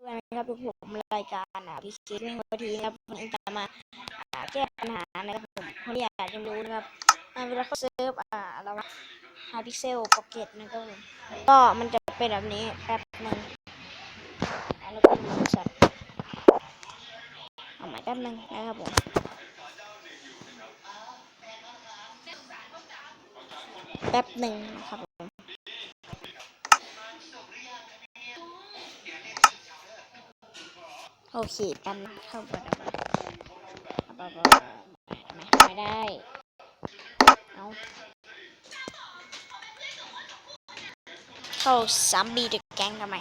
ด้วยนะครับทุกผมรายการอะพิชิตวิ่งวันทีนะครับผมจะมาแก้ปัญหานะครับผมคนที่อยากจะรู้นะครับเวลาเขาเซิร์ฟอ่าเราฮาพิเซลพ็อกเก็ตนะครับผมก็มันจะเป็นแบบนี้แป๊บหนึ่งแล้วก็ดูสัตว์เอาใหม่แป๊บหนึ่งนะครับผมแป๊บหนึ่งนะครับผม โอเคกันเข้าไปแล้วไปไปไม่ไม่ได้ เอาเข้าสามบีดึกแกงทำไม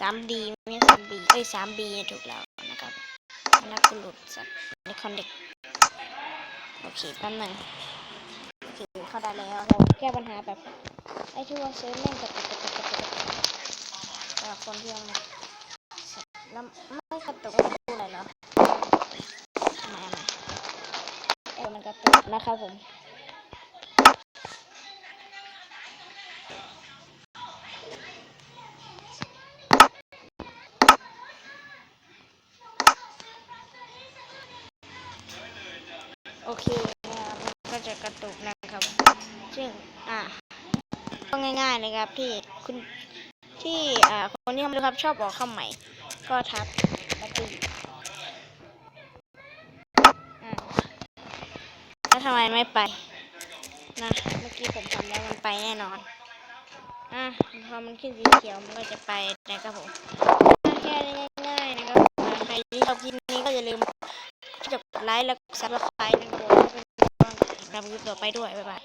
สามดีไม่สามบีเอ้ยสามบีถูกแล้วนะครับนักหลุดสัตว์ในคอนเด็กโอเคแป๊บหนึงโอเคเข้าได้แล้วเราแก้ปัญหาแบบไอ้ที่ว่าเซิร์ฟแม่งกับกับกับกับกับคนเที่ยังไม่ แล้วไม่กระตุกไม่พูดอะไรเหรอไมทำไมเออมันกระตุกนะครับผมโอเคนะครับมันก็จะกระตุกนะครับ ซึ่งอะก็ง่ายๆนะครับที่คุณที่อ่าคนที่ทำดูครับชอบออกคำใหม่ ก็ทักแล้วก็อยู่อ่าแล้วทำไมไม่ไป นะ เมื่อกี้ผมทำแล้วมันไปแน่นอน อะ พอมันขึ้นสีเขียวมันก็จะไปนะครับผมแค่ง่ายๆนะครับใครที่ชอบคลิปนี้ก็อย่าลืมกดไลค์และซับสไครต์นะครับผมเพื่อเป็นกำลังใจกับคลิปต่อไปด้วย บ๊ายบาย